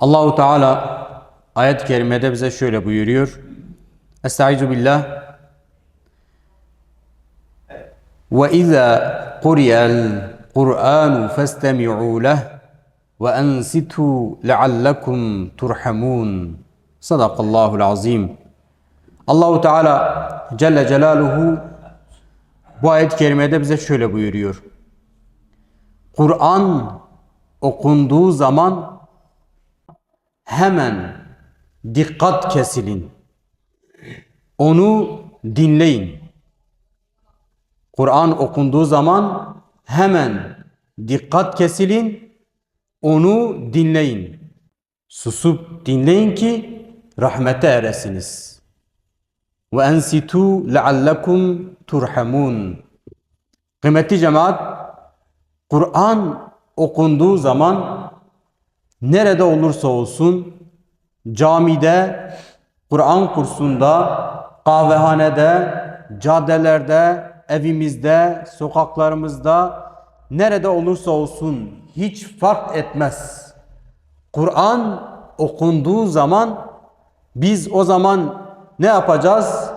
Allahu Teala ayet-i kerimede bize şöyle buyuruyor. Estaizu billah. Ve izâ kuriyel Kur'anu festemi'û leh ve ensitu leallekum turhamun. Sadakallahul azim. Allahu Teala Celle Celaluhu bu ayet-i kerimede bize şöyle buyuruyor. Kur'an okunduğu zaman hemen dikkat kesilin. Onu dinleyin. Kur'an okunduğu zaman hemen dikkat kesilin. Onu dinleyin. Susup dinleyin ki rahmete eresiniz. Ve ensitu leallekum turhamun. Kıymetli cemaat, Kur'an okunduğu zaman nerede olursa olsun camide, Kur'an kursunda, kahvehanede, caddelerde, evimizde, sokaklarımızda nerede olursa olsun hiç fark etmez. Kur'an okunduğu zaman biz o zaman ne yapacağız?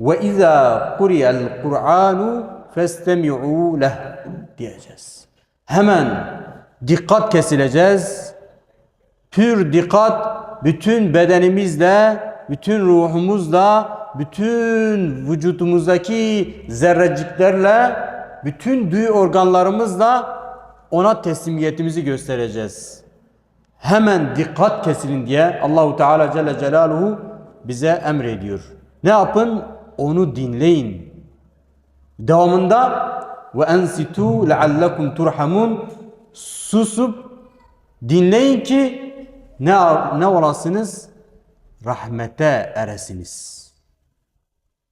Ve izâ kuriyel Kur'anu festemi'û leh diyeceğiz. Hemen dikkat kesileceğiz. Pür dikkat bütün bedenimizle, bütün ruhumuzla, bütün vücudumuzdaki zerreciklerle, bütün duyu organlarımızla ona teslimiyetimizi göstereceğiz. Hemen dikkat kesilin diye Allahu Teala Celle Celaluhu bize emrediyor. Ne yapın? Onu dinleyin. Devamında ve ensitu leallekum turhamun susup dinleyin ki ne ne olasınız? Rahmete eresiniz.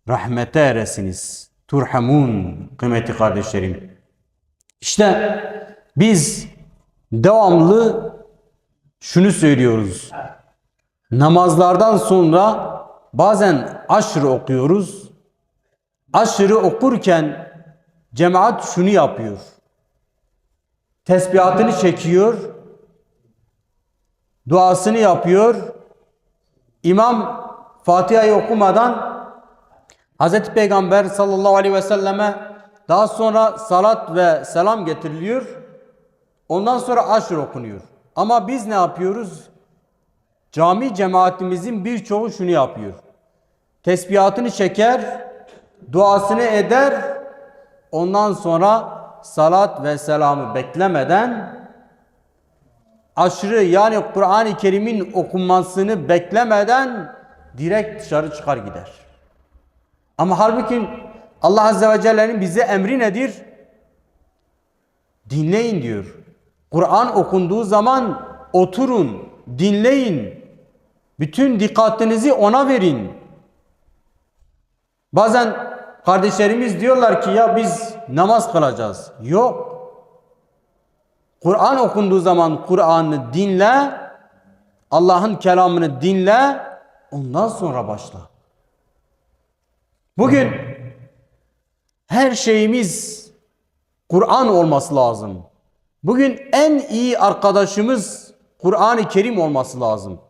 Rahmete eresiniz. Turhamun kıymetli kardeşlerim. İşte biz devamlı şunu söylüyoruz. Namazlardan sonra bazen aşırı okuyoruz. Aşırı okurken cemaat şunu yapıyor. Tesbihatını çekiyor. Duasını yapıyor. İmam Fatiha'yı okumadan Hz. Peygamber sallallahu aleyhi ve selleme daha sonra salat ve selam getiriliyor. Ondan sonra aşır okunuyor. Ama biz ne yapıyoruz? Cami cemaatimizin birçoğu şunu yapıyor. Tesbihatını çeker, duasını eder, ondan sonra salat ve selamı beklemeden aşırı yani Kur'an-ı Kerim'in okunmasını beklemeden direkt dışarı çıkar gider. Ama halbuki Allah Azze ve Celle'nin bize emri nedir? Dinleyin diyor. Kur'an okunduğu zaman oturun, dinleyin. Bütün dikkatinizi ona verin. Bazen kardeşlerimiz diyorlar ki ya biz namaz kılacağız. Yok. Kur'an okunduğu zaman Kur'an'ı dinle, Allah'ın kelamını dinle, ondan sonra başla. Bugün her şeyimiz Kur'an olması lazım. Bugün en iyi arkadaşımız Kur'an-ı Kerim olması lazım.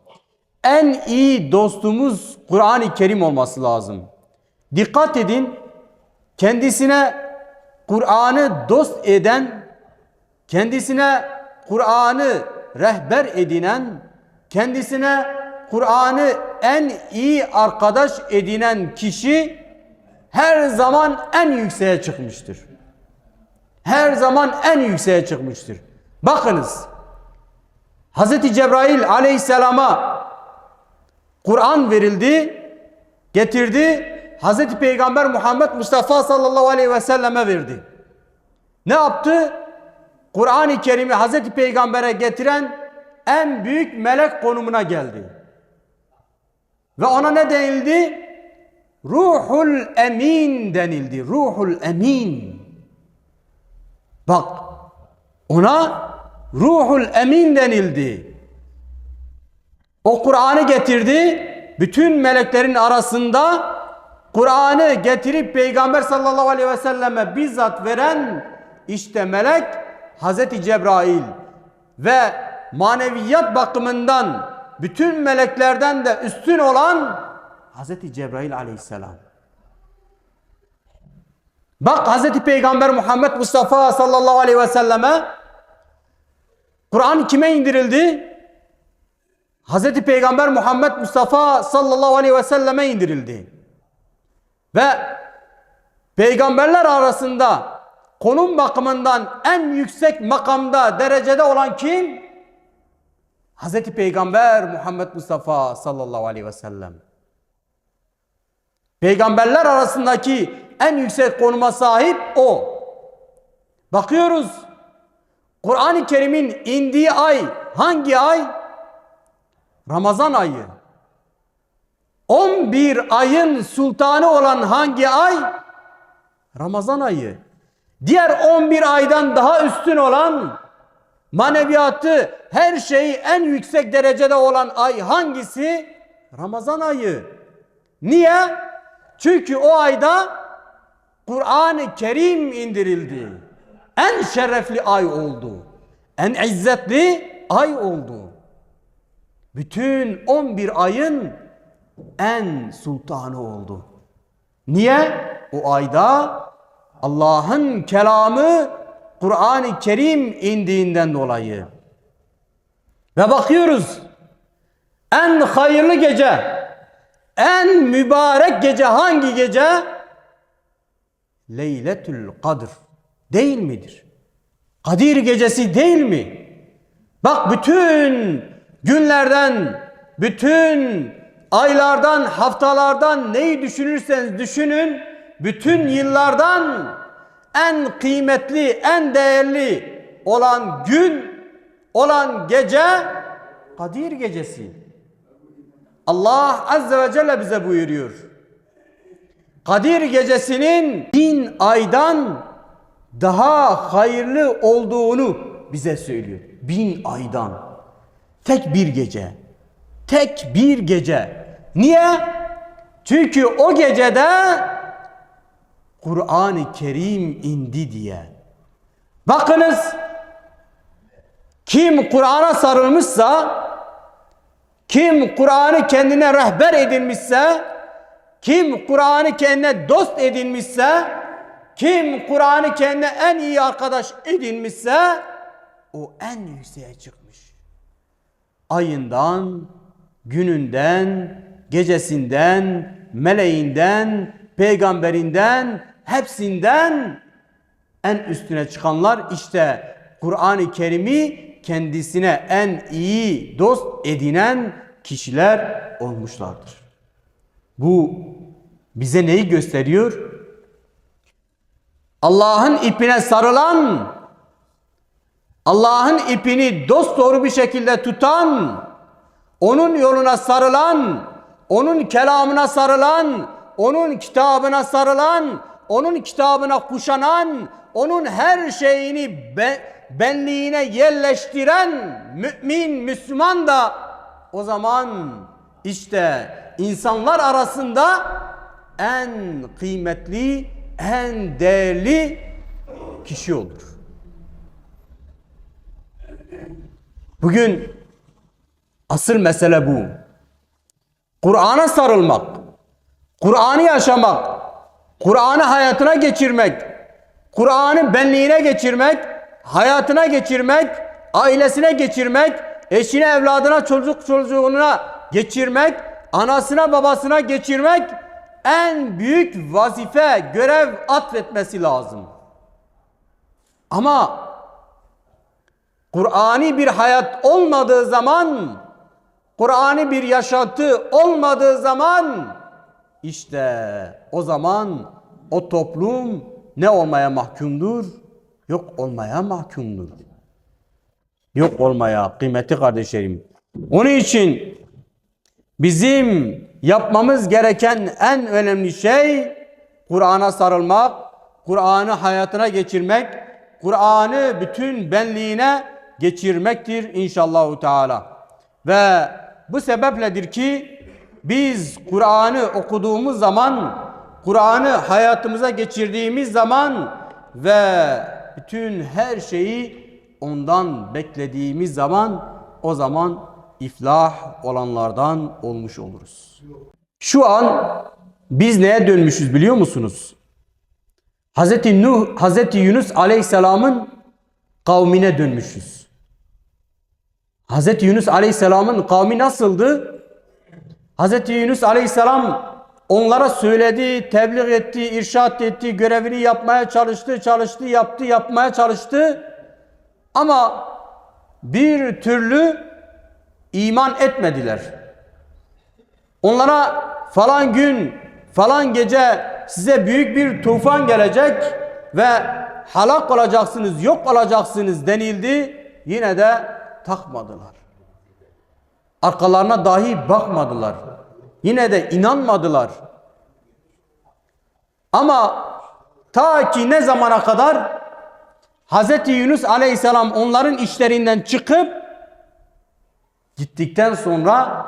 En iyi dostumuz Kur'an-ı Kerim olması lazım. Dikkat edin, kendisine Kur'an'ı dost eden, kendisine Kur'an'ı rehber edinen, kendisine Kur'an'ı en iyi arkadaş edinen kişi her zaman en yükseğe çıkmıştır. Her zaman en yükseğe çıkmıştır. Bakınız. Hz. Cebrail aleyhisselama Kur'an verildi, getirdi. Hz. Peygamber Muhammed Mustafa sallallahu aleyhi ve selleme verdi. Ne yaptı? Kur'an-ı Kerim'i Hz. Peygamber'e getiren en büyük melek konumuna geldi. Ve ona ne denildi? Ruhul Emin denildi. Ruhul Emin. Bak ona Ruhul Emin denildi. O Kur'an'ı getirdi. Bütün meleklerin arasında Kur'an'ı getirip Peygamber sallallahu aleyhi ve selleme bizzat veren işte melek Hazreti Cebrail ve maneviyat bakımından bütün meleklerden de üstün olan Hazreti Cebrail aleyhisselam. Bak Hazreti Peygamber Muhammed Mustafa sallallahu aleyhi ve selleme Kur'an kime indirildi? Hazreti Peygamber Muhammed Mustafa sallallahu aleyhi ve selleme indirildi. Ve peygamberler arasında konum bakımından en yüksek makamda, derecede olan kim? Hazreti Peygamber Muhammed Mustafa sallallahu aleyhi ve sellem. Peygamberler arasındaki en yüksek konuma sahip o. Bakıyoruz. Kur'an-ı Kerim'in indiği ay hangi ay? Ramazan ayı. 11 ayın sultanı olan hangi ay? Ramazan ayı. Diğer 11 aydan daha üstün olan maneviyatı her şeyi en yüksek derecede olan ay hangisi? Ramazan ayı. Niye? Çünkü o ayda Kur'an-ı Kerim indirildi. En şerefli ay oldu. En izzetli ay oldu. Bütün 11 ayın en sultanı oldu. Niye? O ayda Allah'ın kelamı Kur'an-ı Kerim indiğinden dolayı. Ve bakıyoruz en hayırlı gece, en mübarek gece hangi gece? Leyletül Kadr değil midir? Kadir gecesi değil mi? Bak bütün günlerden, bütün aylardan, haftalardan neyi düşünürseniz düşünün, bütün yıllardan en kıymetli, en değerli olan gün, olan gece Kadir gecesi. Allah Azze ve Celle bize buyuruyor. Kadir gecesinin bin aydan daha hayırlı olduğunu bize söylüyor. Bin aydan. Tek bir gece. Tek bir gece. Niye? Çünkü o gecede Kur'an-ı Kerim indi diye. Bakınız kim Kur'an'a sarılmışsa kim Kur'an'ı kendine rehber edinmişse kim Kur'an'ı kendine dost edinmişse kim Kur'an'ı kendine en iyi arkadaş edinmişse o en yükseğe çıkmış. Ayından, gününden, gecesinden, meleğinden, peygamberinden, hepsinden en üstüne çıkanlar işte Kur'an-ı Kerim'i kendisine en iyi dost edinen kişiler olmuşlardır. Bu bize neyi gösteriyor? Allah'ın ipine sarılan, Allah'ın ipini dost doğru bir şekilde tutan, onun yoluna sarılan, onun kelamına sarılan, onun kitabına sarılan, onun kitabına kuşanan, onun her şeyini be, benliğine yerleştiren mümin, Müslüman da o zaman işte insanlar arasında en kıymetli, en değerli kişi olur. Bugün asıl mesele bu. Kur'an'a sarılmak, Kur'an'ı yaşamak, Kur'an'ı hayatına geçirmek, Kur'an'ı benliğine geçirmek, hayatına geçirmek, ailesine geçirmek, eşine, evladına, çocuk çocuğuna geçirmek, anasına, babasına geçirmek en büyük vazife, görev atfetmesi lazım. Ama Kur'ani bir hayat olmadığı zaman, Kur'ani bir yaşantı olmadığı zaman işte o zaman o toplum ne olmaya mahkumdur? Yok olmaya mahkumdur. Yok olmaya kıymetli kardeşlerim. Onun için bizim yapmamız gereken en önemli şey Kur'an'a sarılmak, Kur'an'ı hayatına geçirmek, Kur'an'ı bütün benliğine geçirmektir inşallah Teala. Ve bu sebepledir ki biz Kur'an'ı okuduğumuz zaman, Kur'an'ı hayatımıza geçirdiğimiz zaman ve bütün her şeyi ondan beklediğimiz zaman o zaman iflah olanlardan olmuş oluruz. Şu an biz neye dönmüşüz biliyor musunuz? Hazreti Nuh, Hazreti Yunus Aleyhisselam'ın kavmine dönmüşüz. Hazreti Yunus Aleyhisselam'ın kavmi nasıldı? Hazreti Yunus Aleyhisselam onlara söyledi, tebliğ etti, irşat etti, görevini yapmaya çalıştı, çalıştı, yaptı, yapmaya çalıştı. Ama bir türlü iman etmediler. Onlara falan gün, falan gece size büyük bir tufan gelecek ve halak olacaksınız, yok olacaksınız denildi. Yine de takmadılar. Arkalarına dahi bakmadılar. Yine de inanmadılar. Ama ta ki ne zamana kadar Hz. Yunus aleyhisselam onların işlerinden çıkıp gittikten sonra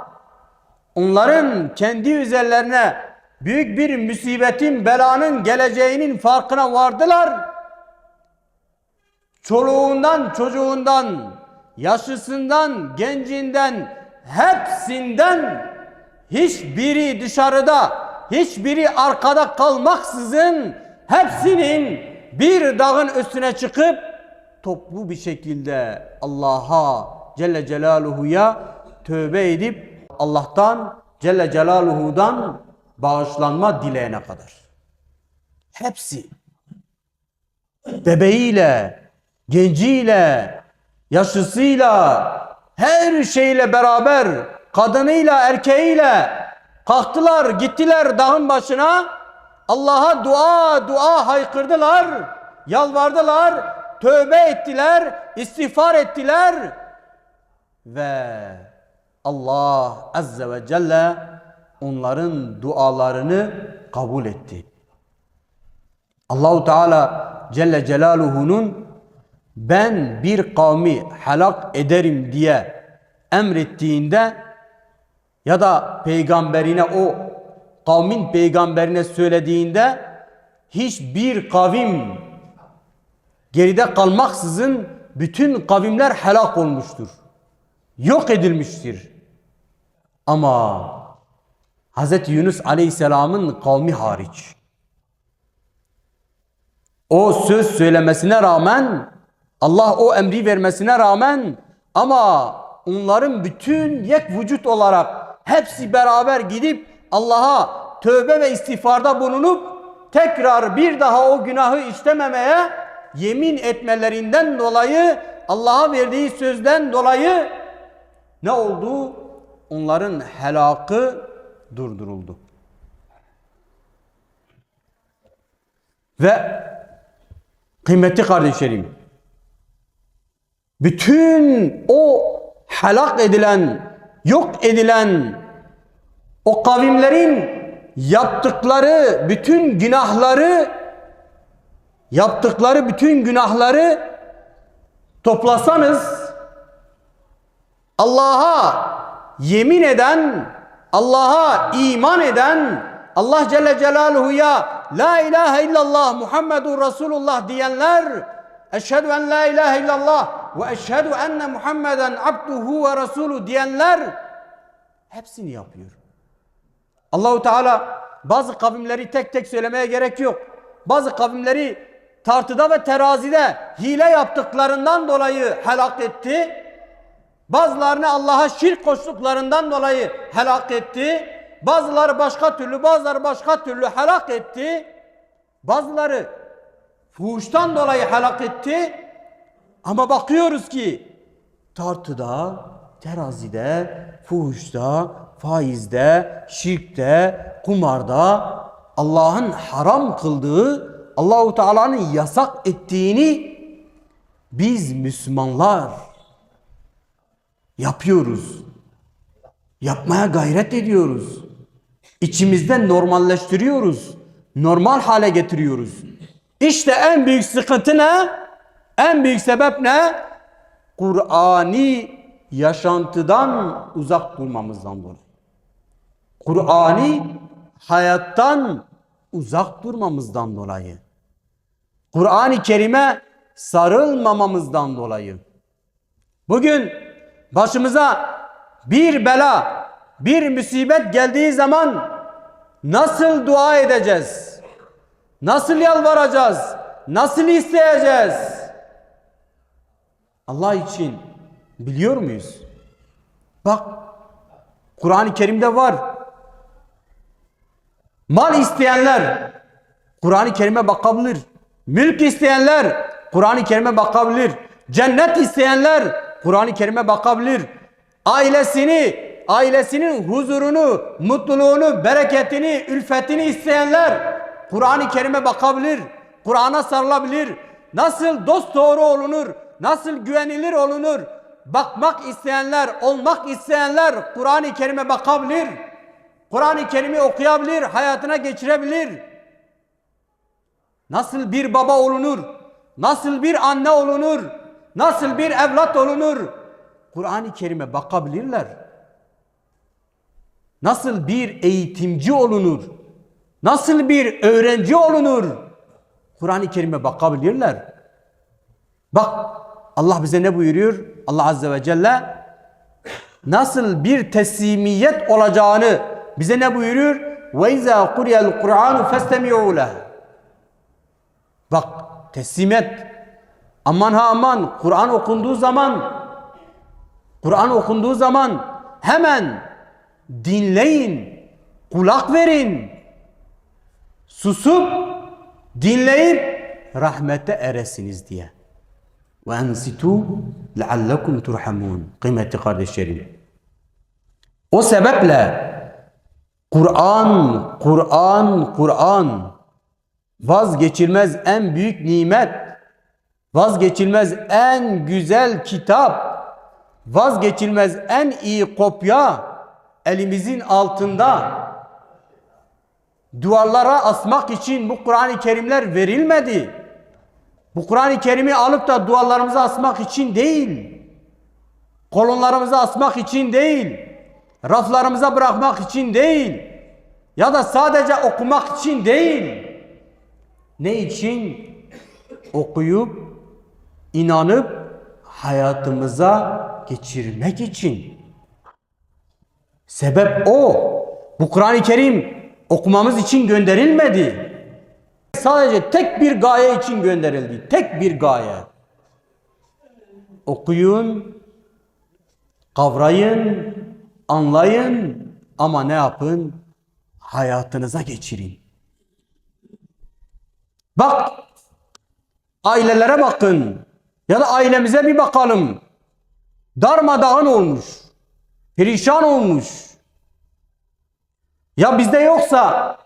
onların kendi üzerlerine büyük bir musibetin, belanın geleceğinin farkına vardılar. Çoluğundan, çocuğundan, yaşlısından, gencinden, hepsinden hiçbiri dışarıda, hiçbiri arkada kalmaksızın hepsinin bir dağın üstüne çıkıp toplu bir şekilde Allah'a Celle Celaluhu'ya tövbe edip Allah'tan Celle Celaluhu'dan bağışlanma dileğine kadar. Hepsi bebeğiyle, genciyle, yaşlısıyla, her şeyle beraber, kadınıyla, erkeğiyle kalktılar, gittiler dağın başına. Allah'a dua, dua haykırdılar, yalvardılar, tövbe ettiler, istiğfar ettiler ve Allah Azze ve Celle onların dualarını kabul etti. Allahu Teala Celle Celaluhu'nun ben bir kavmi helak ederim diye emrettiğinde ya da peygamberine o kavmin peygamberine söylediğinde hiçbir kavim geride kalmaksızın bütün kavimler helak olmuştur. Yok edilmiştir. Ama Hz. Yunus Aleyhisselam'ın kavmi hariç. O söz söylemesine rağmen Allah o emri vermesine rağmen ama onların bütün yek vücut olarak hepsi beraber gidip Allah'a tövbe ve istiğfarda bulunup tekrar bir daha o günahı işlememeye yemin etmelerinden dolayı Allah'a verdiği sözden dolayı ne oldu? Onların helakı durduruldu. Ve kıymetli kardeşlerim bütün o helak edilen, yok edilen o kavimlerin yaptıkları bütün günahları yaptıkları bütün günahları toplasanız Allah'a yemin eden, Allah'a iman eden, Allah Celle Celaluhu'ya La ilahe illallah Muhammedur Resulullah diyenler Eşhedü en la ilahe illallah ve eşhedü enne Muhammeden abduhu ve resulü diyenler hepsini yapıyor. Allahu Teala bazı kavimleri tek tek söylemeye gerek yok. Bazı kavimleri tartıda ve terazide hile yaptıklarından dolayı helak etti. Bazılarını Allah'a şirk koştuklarından dolayı helak etti. Bazıları başka türlü, bazıları başka türlü helak etti. Bazıları fuhuştan dolayı helak etti. Ama bakıyoruz ki tartıda, terazide, fuhuşta, faizde, şirkte, kumarda Allah'ın haram kıldığı, Allahu Teala'nın yasak ettiğini biz Müslümanlar yapıyoruz. Yapmaya gayret ediyoruz. İçimizde normalleştiriyoruz. Normal hale getiriyoruz. İşte en büyük sıkıntı ne? En büyük sebep ne? Kur'ani yaşantıdan uzak durmamızdan dolayı. Kur'ani hayattan uzak durmamızdan dolayı. Kur'an-ı Kerim'e sarılmamamızdan dolayı. Bugün başımıza bir bela, bir musibet geldiği zaman nasıl dua edeceğiz? Nasıl yalvaracağız? Nasıl isteyeceğiz? Allah için biliyor muyuz? Bak Kur'an-ı Kerim'de var. Mal isteyenler Kur'an-ı Kerim'e bakabilir. Mülk isteyenler Kur'an-ı Kerim'e bakabilir. Cennet isteyenler Kur'an-ı Kerim'e bakabilir. Ailesini, ailesinin huzurunu, mutluluğunu, bereketini, ülfetini isteyenler Kur'an-ı Kerim'e bakabilir. Kur'an'a sarılabilir. Nasıl dost doğru olunur, nasıl güvenilir olunur. Bakmak isteyenler, olmak isteyenler Kur'an-ı Kerim'e bakabilir. Kur'an-ı Kerim'i okuyabilir, hayatına geçirebilir. Nasıl bir baba olunur? Nasıl bir anne olunur? Nasıl bir evlat olunur? Kur'an-ı Kerim'e bakabilirler. Nasıl bir eğitimci olunur? Nasıl bir öğrenci olunur? Kur'an-ı Kerim'e bakabilirler. Bak Allah bize ne buyuruyor? Allah Azze ve Celle nasıl bir teslimiyet olacağını bize ne buyuruyor? İzâ kuriyel Kur'anu festemi'û leh. Bak teslimiyet. Aman ha aman Kur'an okunduğu zaman Kur'an okunduğu zaman hemen dinleyin, kulak verin. Susup dinleyip rahmete eresiniz diye. Ve ensitu leallekum turhamun. Kıymetli kardeşlerim. O sebeple Kur'an, Kur'an, Kur'an vazgeçilmez en büyük nimet, vazgeçilmez en güzel kitap, vazgeçilmez en iyi kopya elimizin altında. Duvarlara asmak için bu Kur'an-ı Kerimler verilmedi. Bu Kur'an-ı Kerim'i alıp da duvarlarımıza asmak için değil. Kolonlarımıza asmak için değil. Raflarımıza bırakmak için değil. Ya da sadece okumak için değil. Ne için? Okuyup, inanıp hayatımıza geçirmek için. Sebep o. Bu Kur'an-ı Kerim okumamız için gönderilmedi. Sadece tek bir gaye için gönderildi. Tek bir gaye. Okuyun, kavrayın, anlayın ama ne yapın? Hayatınıza geçirin. Bak, ailelere bakın ya da ailemize bir bakalım. Darmadağın olmuş, perişan olmuş. Ya bizde yoksa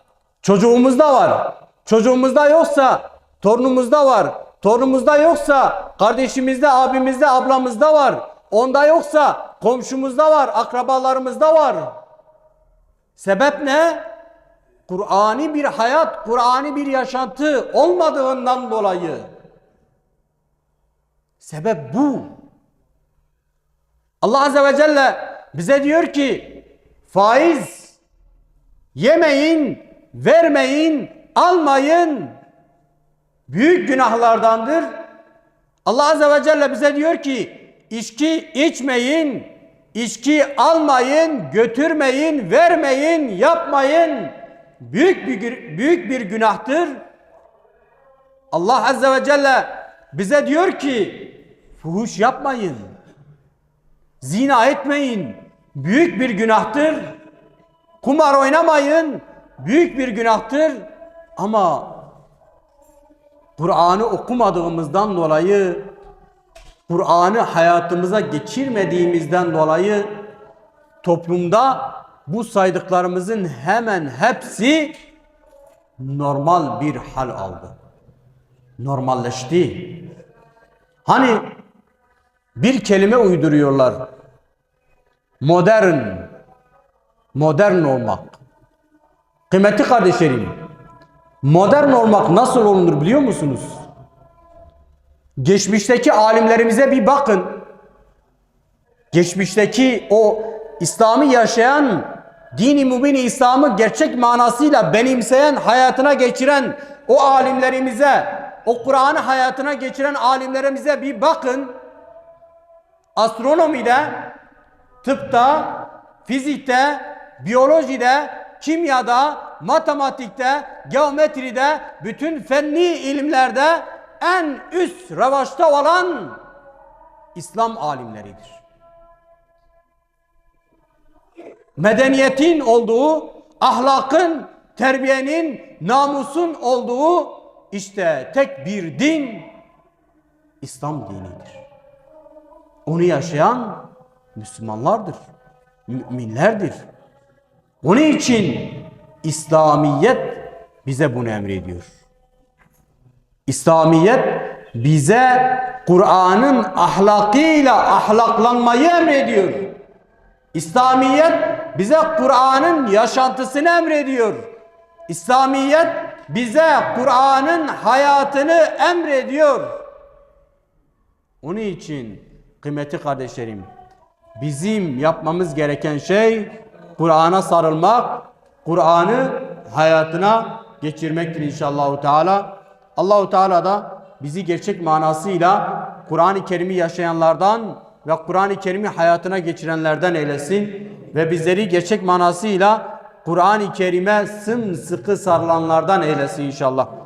çocuğumuzda var. Çocuğumuzda yoksa torunumuzda var. Torunumuzda yoksa kardeşimizde, abimizde, ablamızda var. Onda yoksa komşumuzda var, akrabalarımızda var. Sebep ne? Kur'ani bir hayat, Kur'ani bir yaşantı olmadığından dolayı. Sebep bu. Allah Azze ve Celle bize diyor ki faiz yemeyin, vermeyin, almayın. Büyük günahlardandır. Allah Azze ve Celle bize diyor ki içki içmeyin, içki almayın, götürmeyin, vermeyin, yapmayın. Büyük bir büyük bir günahtır. Allah Azze ve Celle bize diyor ki fuhuş yapmayın. Zina etmeyin. Büyük bir günahtır. Kumar oynamayın. Büyük bir günahtır. Ama Kur'an'ı okumadığımızdan dolayı Kur'an'ı hayatımıza geçirmediğimizden dolayı toplumda bu saydıklarımızın hemen hepsi normal bir hal aldı. Normalleşti. Hani bir kelime uyduruyorlar. Modern. Modern olmak. Kıymetli kardeşlerim. Modern olmak nasıl olunur biliyor musunuz? Geçmişteki alimlerimize bir bakın. Geçmişteki o İslam'ı yaşayan, dini mübin İslam'ı gerçek manasıyla benimseyen, hayatına geçiren o alimlerimize, o Kur'an'ı hayatına geçiren alimlerimize bir bakın. Astronomide tıpta, fizikte, biyolojide, kimyada, matematikte, geometride, bütün fenni ilimlerde en üst revaçta olan İslam alimleridir. Medeniyetin olduğu, ahlakın, terbiyenin, namusun olduğu işte tek bir din İslam dinidir. Onu yaşayan Müslümanlardır, müminlerdir. Onun için İslamiyet bize bunu emrediyor. İslamiyet bize Kur'an'ın ahlakıyla ahlaklanmayı emrediyor. İslamiyet bize Kur'an'ın yaşantısını emrediyor. İslamiyet bize Kur'an'ın hayatını emrediyor. Onun için kıymetli kardeşlerim bizim yapmamız gereken şey Kur'an'a sarılmak, Kur'an'ı hayatına geçirmektir inşallah Teala. Allahu Teala da bizi gerçek manasıyla Kur'an-ı Kerim'i yaşayanlardan ve Kur'an-ı Kerim'i hayatına geçirenlerden eylesin ve bizleri gerçek manasıyla Kur'an-ı Kerim'e sımsıkı sarılanlardan eylesin inşallah.